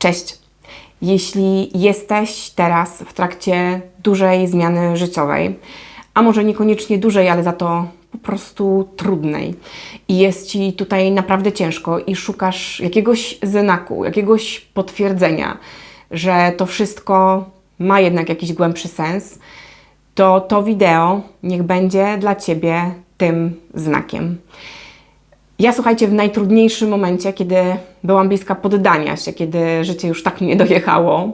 Cześć. Jeśli jesteś teraz w trakcie dużej zmiany życiowej, a może niekoniecznie dużej, ale za to po prostu trudnej i jest ci tutaj naprawdę ciężko i szukasz jakiegoś znaku, jakiegoś potwierdzenia, że to wszystko ma jednak jakiś głębszy sens, to to wideo niech będzie dla ciebie tym znakiem. Ja słuchajcie, w najtrudniejszym momencie, kiedy byłam bliska poddania się, kiedy życie już tak mnie dojechało,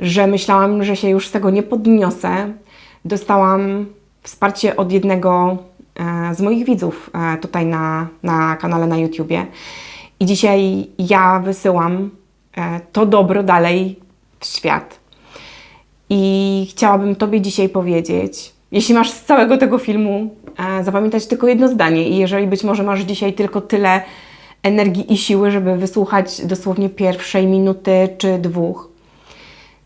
że myślałam, że się już z tego nie podniosę, dostałam wsparcie od jednego e, z moich widzów e, tutaj na, na kanale na YouTubie. I dzisiaj ja wysyłam e, to dobro dalej w świat. I chciałabym Tobie dzisiaj powiedzieć, jeśli masz z całego tego filmu e, zapamiętać tylko jedno zdanie i jeżeli być może masz dzisiaj tylko tyle energii i siły, żeby wysłuchać dosłownie pierwszej minuty czy dwóch,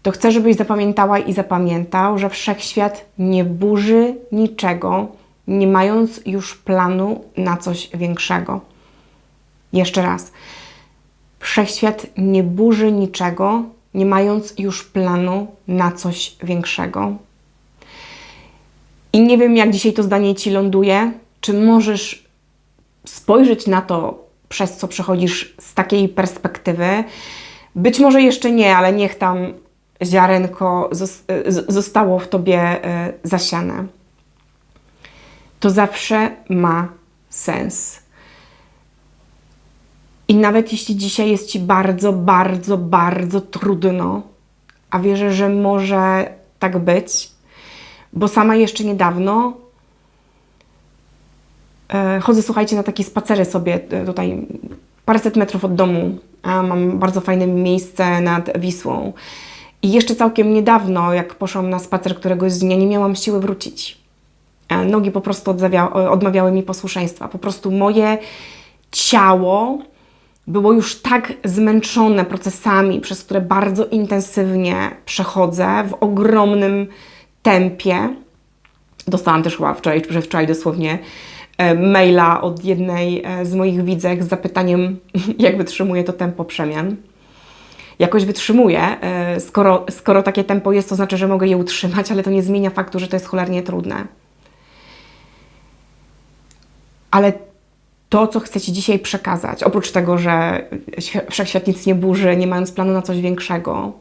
to chcę, żebyś zapamiętała i zapamiętał, że wszechświat nie burzy niczego, nie mając już planu na coś większego. Jeszcze raz. Wszechświat nie burzy niczego, nie mając już planu na coś większego. I nie wiem, jak dzisiaj to zdanie ci ląduje. Czy możesz spojrzeć na to, przez co przechodzisz z takiej perspektywy? Być może jeszcze nie, ale niech tam ziarenko zostało w tobie e, zasiane. To zawsze ma sens. I nawet jeśli dzisiaj jest ci bardzo, bardzo, bardzo trudno, a wierzę, że może tak być, bo sama jeszcze niedawno e, chodzę, słuchajcie, na takie spacery sobie e, tutaj paręset metrów od domu. A mam bardzo fajne miejsce nad Wisłą. I jeszcze całkiem niedawno, jak poszłam na spacer któregoś dnia, nie miałam siły wrócić. E, nogi po prostu odmawiały mi posłuszeństwa. Po prostu moje ciało było już tak zmęczone procesami, przez które bardzo intensywnie przechodzę w ogromnym tempie. Dostałam też chyba wczoraj, czy wczoraj dosłownie e, maila od jednej e, z moich widzek z zapytaniem, jak wytrzymuje to tempo przemian. Jakoś wytrzymuję. E, skoro, skoro takie tempo jest, to znaczy, że mogę je utrzymać, ale to nie zmienia faktu, że to jest cholernie trudne. Ale to, co chcę Ci dzisiaj przekazać, oprócz tego, że wszechświat nic nie burzy, nie mając planu na coś większego,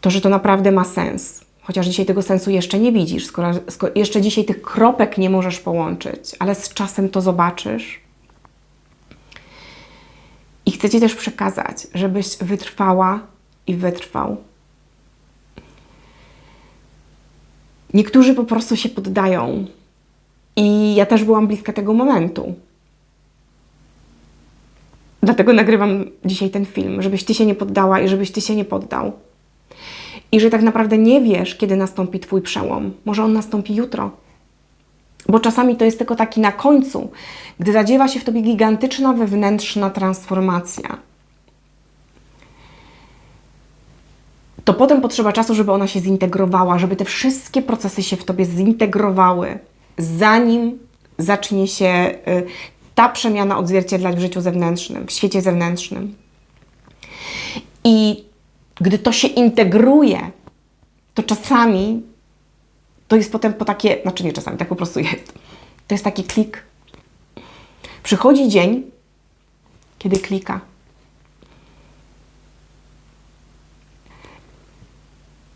to, że to naprawdę ma sens. Chociaż dzisiaj tego sensu jeszcze nie widzisz, skoro, skoro jeszcze dzisiaj tych kropek nie możesz połączyć, ale z czasem to zobaczysz. I chcę Ci też przekazać, żebyś wytrwała i wytrwał. Niektórzy po prostu się poddają. I ja też byłam bliska tego momentu. Dlatego nagrywam dzisiaj ten film, żebyś Ty się nie poddała i żebyś Ty się nie poddał i że tak naprawdę nie wiesz, kiedy nastąpi Twój przełom. Może on nastąpi jutro. Bo czasami to jest tylko taki na końcu, gdy zadziewa się w Tobie gigantyczna wewnętrzna transformacja. To potem potrzeba czasu, żeby ona się zintegrowała, żeby te wszystkie procesy się w Tobie zintegrowały, zanim zacznie się y, ta przemiana odzwierciedlać w życiu zewnętrznym, w świecie zewnętrznym. I gdy to się integruje, to czasami to jest potem po takie, znaczy nie czasami, tak po prostu jest. To jest taki klik. Przychodzi dzień, kiedy klika.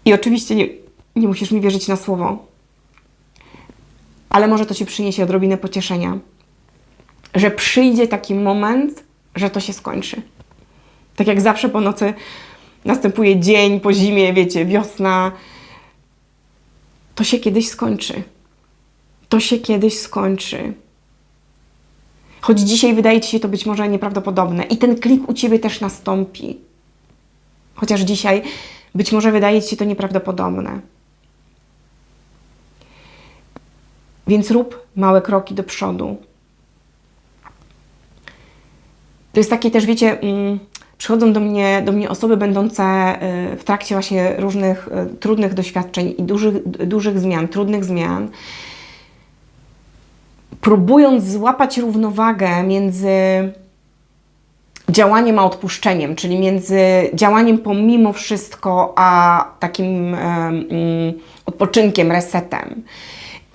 I oczywiście nie, nie musisz mi wierzyć na słowo, ale może to Ci przyniesie odrobinę pocieszenia, że przyjdzie taki moment, że to się skończy. Tak jak zawsze po nocy następuje dzień po zimie, wiecie, wiosna. To się kiedyś skończy. To się kiedyś skończy. Choć dzisiaj wydaje ci się to być może nieprawdopodobne, i ten klik u ciebie też nastąpi. Chociaż dzisiaj być może wydaje ci się to nieprawdopodobne. Więc rób małe kroki do przodu. To jest takie też, wiecie, mm, przychodzą do mnie, do mnie osoby będące y, w trakcie właśnie różnych y, trudnych doświadczeń i dużych, dużych zmian, trudnych zmian, próbując złapać równowagę między działaniem a odpuszczeniem, czyli między działaniem pomimo wszystko, a takim mm, odpoczynkiem, resetem.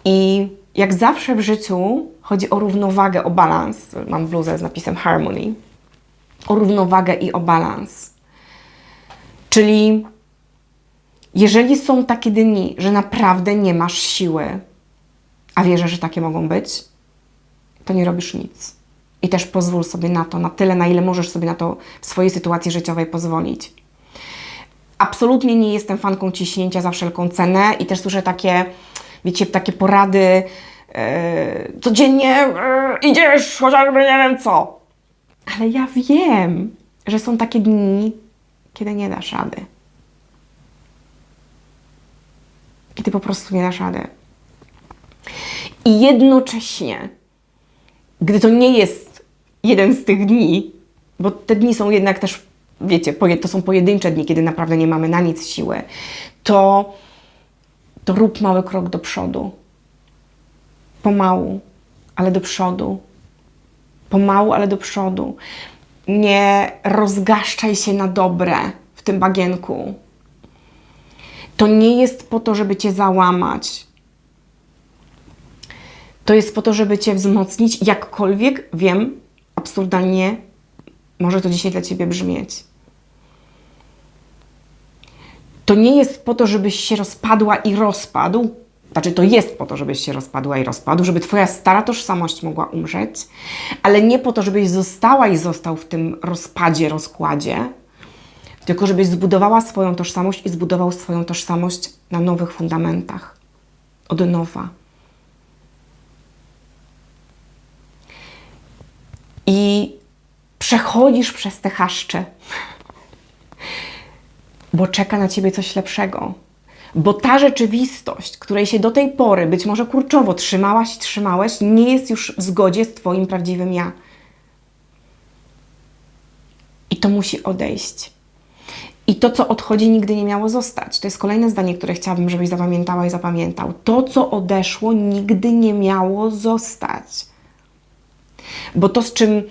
I jak zawsze w życiu chodzi o równowagę, o balans. Mam bluzę z napisem Harmony. O równowagę i o balans. Czyli jeżeli są takie dni, że naprawdę nie masz siły, a wierzę, że takie mogą być, to nie robisz nic. I też pozwól sobie na to, na tyle, na ile możesz sobie na to w swojej sytuacji życiowej pozwolić. Absolutnie nie jestem fanką ciśnięcia za wszelką cenę i też słyszę takie, wiecie, takie porady yy, codziennie yy, idziesz, chociażby nie wiem co. Ale ja wiem, że są takie dni, kiedy nie dasz rady. Ty po prostu nie dasz rady. I jednocześnie, gdy to nie jest jeden z tych dni, bo te dni są jednak też, wiecie, to są pojedyncze dni, kiedy naprawdę nie mamy na nic siły, to, to rób mały krok do przodu. Pomału, ale do przodu. Pomału, ale do przodu. Nie rozgaszczaj się na dobre w tym bagienku. To nie jest po to, żeby cię załamać. To jest po to, żeby cię wzmocnić, jakkolwiek wiem, absurdalnie może to dzisiaj dla ciebie brzmieć. To nie jest po to, żebyś się rozpadła i rozpadł. Znaczy, to jest po to, żebyś się rozpadła i rozpadł, żeby Twoja stara tożsamość mogła umrzeć, ale nie po to, żebyś została i został w tym rozpadzie, rozkładzie, tylko żebyś zbudowała swoją tożsamość i zbudował swoją tożsamość na nowych fundamentach. Od nowa. I przechodzisz przez te chaszcze, bo czeka na ciebie coś lepszego. Bo ta rzeczywistość, której się do tej pory być może kurczowo trzymałaś trzymałeś, nie jest już w zgodzie z Twoim prawdziwym ja. I to musi odejść. I to, co odchodzi, nigdy nie miało zostać. To jest kolejne zdanie, które chciałabym, żebyś zapamiętała i zapamiętał. To, co odeszło, nigdy nie miało zostać. Bo to, z czym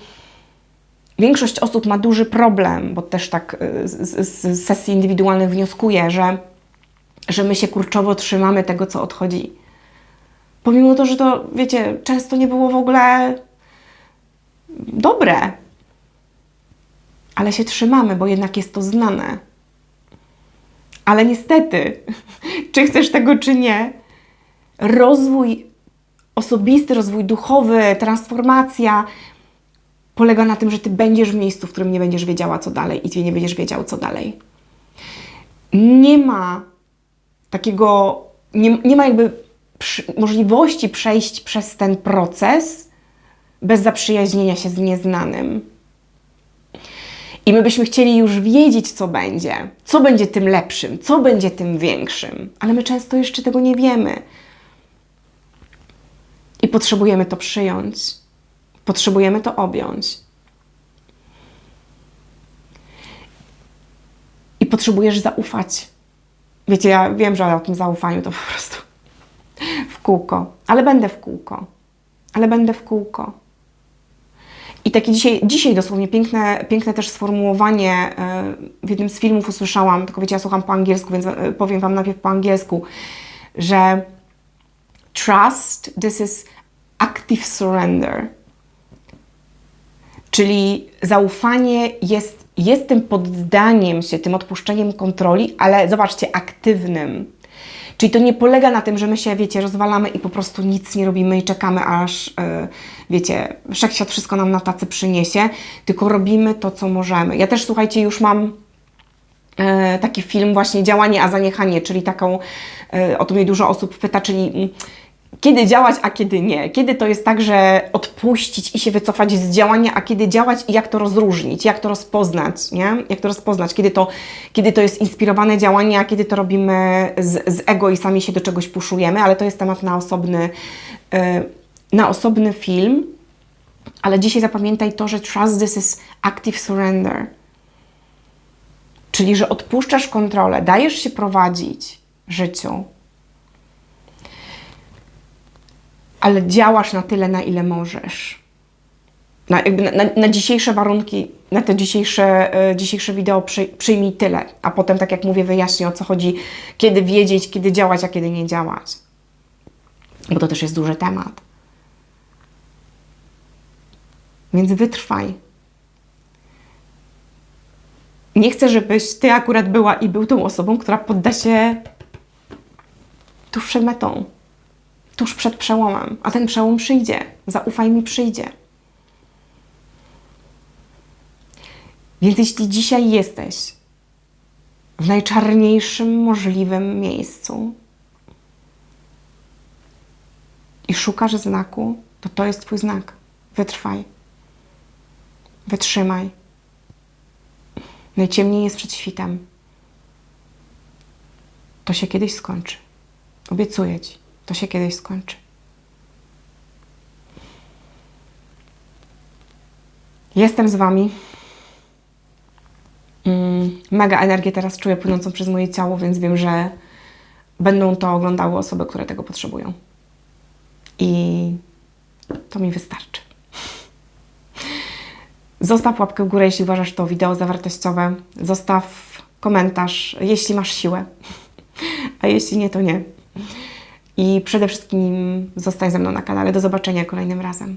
większość osób ma duży problem, bo też tak y, z, z sesji indywidualnych wnioskuję, że, że my się kurczowo trzymamy tego, co odchodzi. Pomimo to, że to, wiecie, często nie było w ogóle dobre, ale się trzymamy, bo jednak jest to znane. Ale niestety, czy chcesz tego, czy nie, rozwój osobisty, rozwój duchowy, transformacja polega na tym, że ty będziesz w miejscu, w którym nie będziesz wiedziała, co dalej i ty nie będziesz wiedział, co dalej. Nie ma takiego, nie, nie ma jakby przy, możliwości przejść przez ten proces bez zaprzyjaźnienia się z nieznanym. I my byśmy chcieli już wiedzieć, co będzie, co będzie tym lepszym, co będzie tym większym, ale my często jeszcze tego nie wiemy. I potrzebujemy to przyjąć, potrzebujemy to objąć. I potrzebujesz zaufać. Wiecie, ja wiem, że o tym zaufaniu to po prostu w kółko, ale będę w kółko, ale będę w kółko. I takie dzisiaj, dzisiaj dosłownie piękne, piękne też sformułowanie e, w jednym z filmów usłyszałam, tylko wiecie, ja słucham po angielsku, więc e, powiem Wam najpierw po angielsku, że trust, this is active surrender. Czyli zaufanie jest, jest tym poddaniem się, tym odpuszczeniem kontroli, ale zobaczcie, aktywnym. Czyli to nie polega na tym, że my się, wiecie, rozwalamy i po prostu nic nie robimy i czekamy, aż, yy, wiecie, wszechświat wszystko nam na tacy przyniesie, tylko robimy to, co możemy. Ja też, słuchajcie, już mam yy, taki film właśnie Działanie, a zaniechanie, czyli taką, yy, o to mnie dużo osób pyta, czyli mm, kiedy działać, a kiedy nie. Kiedy to jest tak, że odpuścić i się wycofać z działania, a kiedy działać i jak to rozróżnić, jak to rozpoznać, nie? Jak to rozpoznać, kiedy to, kiedy to jest inspirowane działanie, a kiedy to robimy z, z ego i sami się do czegoś puszujemy, ale to jest temat na osobny, yy, na osobny film. Ale dzisiaj zapamiętaj to, że trust this is active surrender. Czyli, że odpuszczasz kontrolę, dajesz się prowadzić życiu, ale działasz na tyle, na ile możesz. na, na, na dzisiejsze warunki, na te dzisiejsze, e, dzisiejsze wideo przy, przyjmij tyle, a potem, tak jak mówię, wyjaśnię o co chodzi, kiedy wiedzieć, kiedy działać, a kiedy nie działać. Bo to też jest duży temat. Więc wytrwaj. Nie chcę, żebyś ty akurat była i był tą osobą, która podda się tuż przed metą, tuż przed przełomem, a ten przełom przyjdzie. Zaufaj mi, przyjdzie. Więc jeśli dzisiaj jesteś w najczarniejszym możliwym miejscu i szukasz znaku, to to jest Twój znak. Wytrwaj. Wytrzymaj. Najciemniej jest przed świtem. To się kiedyś skończy. Obiecuję Ci, to się kiedyś skończy. Jestem z Wami. Mm, mega energię teraz czuję płynącą przez moje ciało, więc wiem, że będą to oglądały osoby, które tego potrzebują. I to mi wystarczy. Zostaw łapkę w górę, jeśli uważasz to wideo za wartościowe. Zostaw komentarz, jeśli masz siłę. A jeśli nie, to nie. I przede wszystkim zostań ze mną na kanale. Do zobaczenia kolejnym razem.